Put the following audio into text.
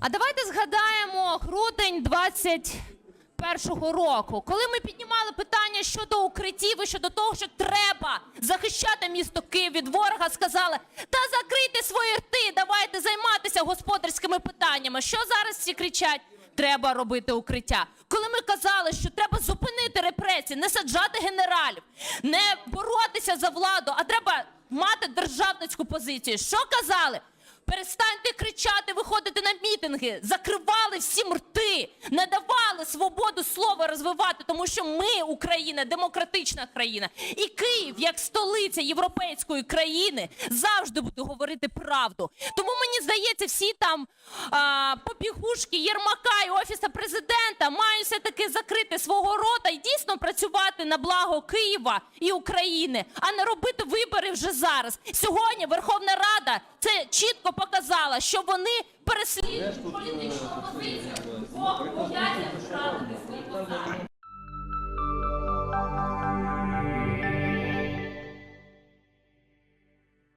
А давайте згадаємо грудень 21-го року, коли ми піднімали питання щодо укриттів і щодо того, що треба захищати місто Київ від ворога, сказали: та закрийте свої рти, давайте займатися господарськими питаннями. Що зараз всі кричать? Треба робити укриття. Коли ми казали, що треба зупинити репресії, не саджати генералів, не боротися за владу, а треба мати державницьку позицію. Що казали? Перестаньте кричати, виходити на мітинги, закривали всім рти, не давали свободу слова розвивати, тому що ми, Україна, демократична країна, і Київ, як столиця європейської країни, завжди буде говорити правду. Тому мені здається, всі там а, побігушки Єрмака і офіса президента мають все таки закрити свого рота і дійсно працювати на благо Києва і України, а не робити вибори вже зараз. Сьогодні Верховна Рада це чітко показала, що вони переслідують політичну опозицію. Бо